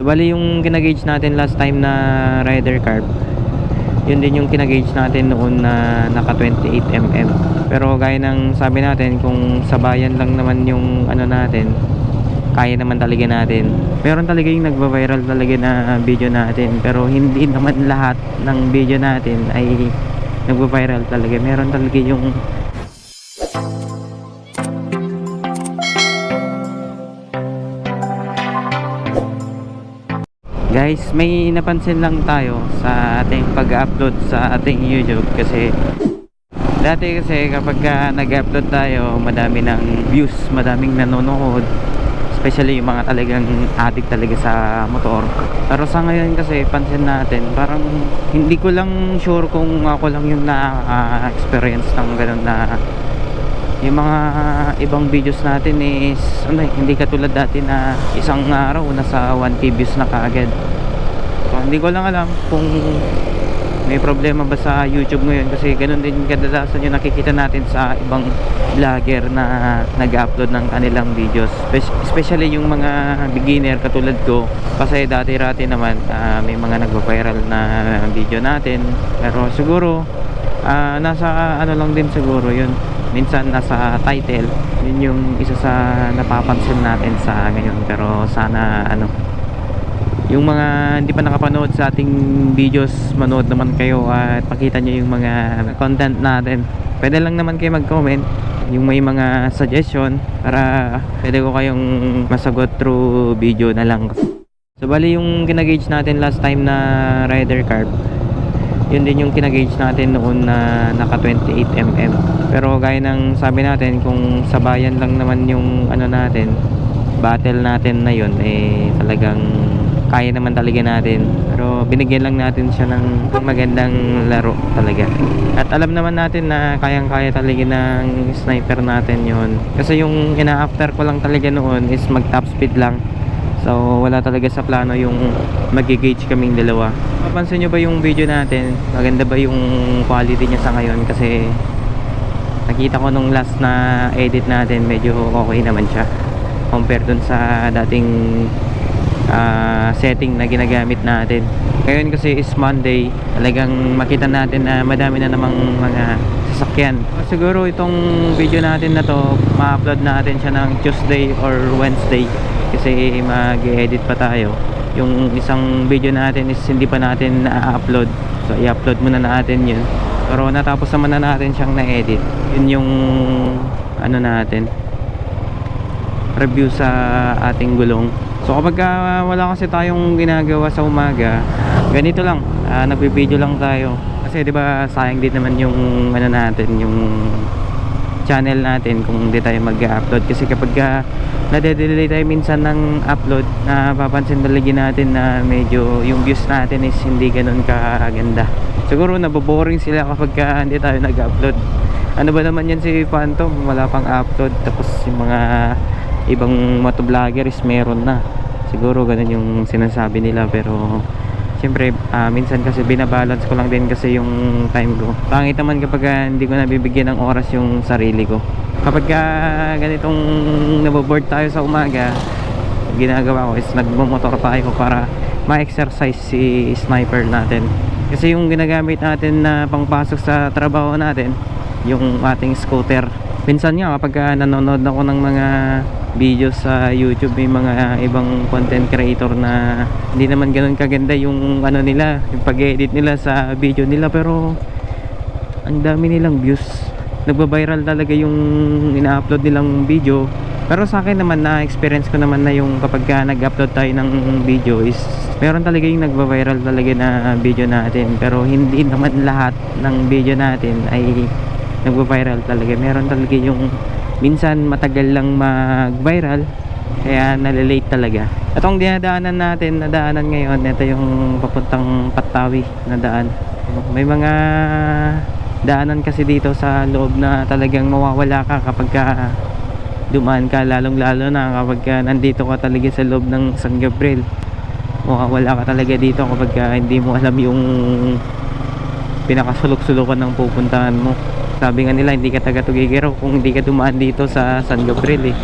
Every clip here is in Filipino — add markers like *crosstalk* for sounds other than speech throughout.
So, bali yung kinagauge natin last time na Rider Carb, yun din yung kinagauge natin noon na naka 28mm. Pero gaya ng sabi natin, kung sabayan lang naman yung ano natin, kaya naman talaga natin. Meron talaga yung nagva-viral talaga na video natin, pero hindi *laughs* naman lahat ng video natin ay nagva-viral talaga. Meron talaga yung Guys, may napansin lang tayo sa ating pag-upload sa ating YouTube kasi dati kasi kapag ka nag-upload tayo, madami ng views, madaming nanonood. Especially yung mga talagang addict talaga sa motor. Pero sa ngayon kasi pansin natin parang hindi ko lang sure kung ako lang yung na-experience ng ganun na yung mga ibang videos natin is ano, eh, hindi katulad dati na isang araw nasa 1k views na kaagad. So, hindi ko lang alam kung may problema ba sa YouTube ngayon kasi ganun din kadalasan yung nakikita natin sa ibang vlogger na nag-upload ng kanilang videos. Spe- especially yung mga beginner katulad ko. Kasi dati-rati naman ah, may mga nagpa-viral na video natin. Pero siguro ah, nasa ano lang din siguro yun minsan nasa title yun yung isa sa napapansin natin sa ngayon. Pero sana ano yung mga hindi pa nakapanood sa ating videos manood naman kayo at pakita nyo yung mga content natin. Pwede lang naman kayo mag-comment yung may mga suggestion para pwede ko kayong masagot through video na lang. So bali yung kinagauge natin last time na rider carb yun din yung kinagauge natin noon na naka 28mm pero gaya ng sabi natin kung sabayan lang naman yung ano natin battle natin na yun eh talagang kaya naman talaga natin. Pero binigyan lang natin siya ng magandang laro talaga. At alam naman natin na kayang kaya talaga ng sniper natin yun. Kasi yung ina-after ko lang talaga noon is mag top speed lang. So wala talaga sa plano yung mag-gauge kaming dalawa. Mapansin nyo ba yung video natin? Maganda ba yung quality niya sa ngayon? Kasi nakita ko nung last na edit natin medyo okay naman siya. Compare dun sa dating ah, setting na ginagamit natin. Ngayon kasi is Monday. Talagang makita natin na madami na namang mga sasakyan. Siguro itong video natin na to, ma-upload natin siya ng Tuesday or Wednesday kasi mag-edit pa tayo yung isang video natin is hindi pa natin na-upload. So i-upload muna natin yun. Pero natapos naman na natin siyang na-edit. Yun yung ano natin review sa ating gulong. So kapag ah, wala kasi tayong ginagawa sa umaga ganito lang. Uh, nagbi-video lang tayo. Kasi 'di ba sayang din naman yung ano natin yung channel natin kung hindi tayo mag-upload. Kasi kapag uh, nade-delay tayo minsan ng upload na papansin talaga natin na medyo yung views natin is hindi ganun kaganda. Siguro naboboring sila kapag uh, hindi tayo nag-upload. Ano ba naman yan si Phantom? Wala pang upload. Tapos yung mga ibang motovlogger is meron na. Siguro ganun yung sinasabi nila pero Siyempre, ah, minsan kasi binabalance ko lang din kasi yung time ko. Pangit naman kapag ah, hindi ko nabibigyan ng oras yung sarili ko. Kapag ah, ganitong naboboard tayo sa umaga, ginagawa ko is nagmumotor tayo para ma-exercise si sniper natin. Kasi yung ginagamit natin na pangpasok sa trabaho natin, yung ating scooter. Minsan nga kapag ah, nanonood ako ng mga videos sa YouTube may mga ibang content creator na hindi naman ganoon kaganda yung ano nila, yung pag-edit nila sa video nila pero ang dami nilang views. Nagba-viral talaga yung ina-upload nilang video. Pero sa akin naman na experience ko naman na yung kapag ka nag-upload tayo ng video is meron talaga yung nagba-viral talaga na video natin pero hindi naman lahat ng video natin ay nagba-viral talaga. Meron talaga yung minsan matagal lang mag-viral kaya nalilate talaga. Itong dinadaanan natin na daanan ngayon ito yung papuntang Patawi na daan. May mga daanan kasi dito sa loob na talagang mawawala ka kapag ka dumaan ka lalong lalo na kapag ka nandito ka talaga sa loob ng San Gabriel. Mawawala ka talaga dito kapag ka hindi mo alam yung pinakasulok-sulukan ng pupuntahan mo sabi nga nila hindi ka taga Tugigero kung hindi ka dumaan dito sa San Gabriel eh.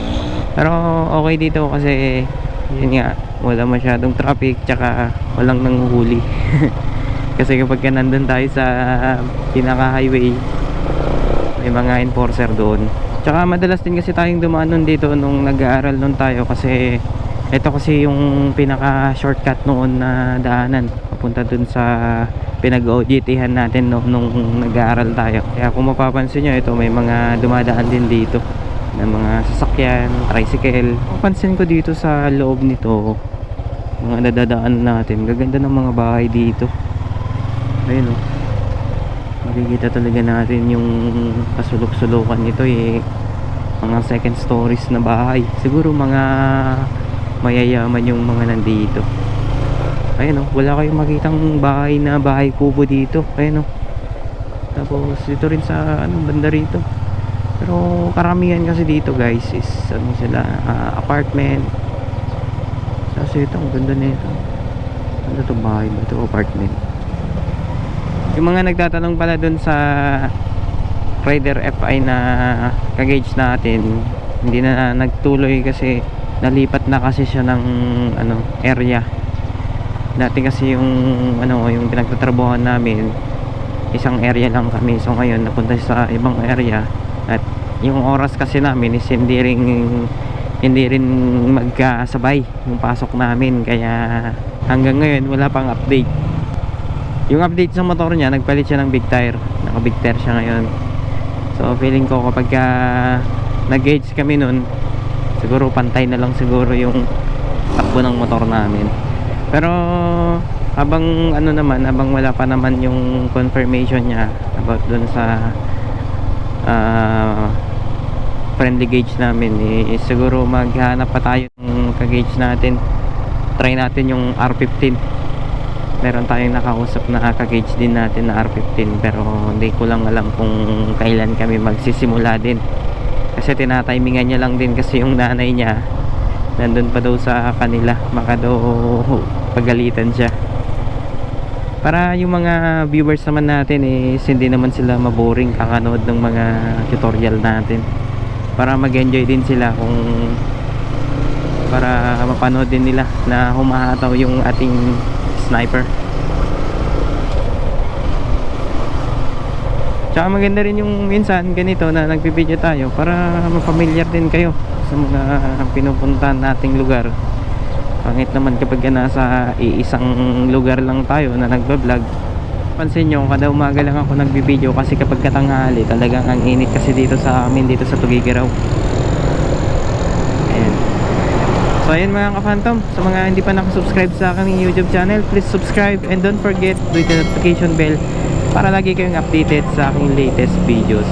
Pero okay dito kasi yun nga wala masyadong traffic tsaka walang nanguhuli *laughs* kasi kapag ka nandun tayo sa pinaka highway may mga enforcer doon. Tsaka madalas din kasi tayong dumaan nun dito nung nag-aaral nun tayo kasi ito kasi yung pinaka shortcut noon na daanan papunta dun sa pinag-OJT-han natin no, nung nag-aaral tayo. Kaya kung mapapansin nyo ito may mga dumadaan din dito ng mga sasakyan, tricycle. Mapansin ko dito sa loob nito mga nadadaan natin. Gaganda ng mga bahay dito. Ayun oh. Makikita talaga natin yung kasulok-sulukan nito eh. Mga second stories na bahay. Siguro mga mayayaman yung mga nandito ayun oh. Wala kayong makitang bahay na bahay kubo dito. Ayun oh. Tapos dito rin sa ano banda rito. Pero karamihan kasi dito guys is ano sila ah, apartment. Kasi ito ang ganda nito. Ano to bahay ba ito apartment? Yung mga nagtatanong pala dun sa Rider FI na kagauge natin hindi na nagtuloy kasi nalipat na kasi siya ng ano area dati kasi yung ano yung pinagtatrabuhan namin isang area lang kami. So ngayon napunta sa ibang area. At yung oras kasi namin is hindi rin hindi rin magkasabay yung pasok namin. Kaya hanggang ngayon wala pang update. Yung update sa motor niya nagpalit siya ng big tire. Naka big tire siya ngayon. So feeling ko kapag ka nag-gauge kami nun siguro pantay na lang siguro yung takbo ng motor namin pero habang ano naman habang wala pa naman yung confirmation niya about dun sa ah, friendly gauge namin eh, siguro maghanap pa tayo ng ka-gauge natin. Try natin yung R15 meron tayong nakausap na ka-gauge din natin na R15 pero hindi ko lang alam kung kailan kami magsisimula din. Kasi tinatimingan niya lang din kasi yung nanay niya nandun pa daw sa kanila. Baka daw pagalitan siya. Para yung mga viewers naman natin is hindi naman sila maboring kakanood ng mga tutorial natin. Para mag-enjoy din sila kung para mapanood din nila na humahataw yung ating sniper. Tsaka maganda rin yung minsan ganito na nagpipideo tayo para mapamilyar din kayo sa mga pinupuntahan nating lugar. Pangit naman kapag ka nasa iisang lugar lang tayo na nagbablog. Pansin nyo kada umaga lang ako nagbibideo kasi kapag katanghali talagang ang init kasi dito sa amin dito sa Tugigiraw ayan. So ayun mga ka-phantom sa mga hindi pa nakasubscribe sa aking youtube channel please subscribe and don't forget to hit the notification bell para lagi kayong updated sa aking latest videos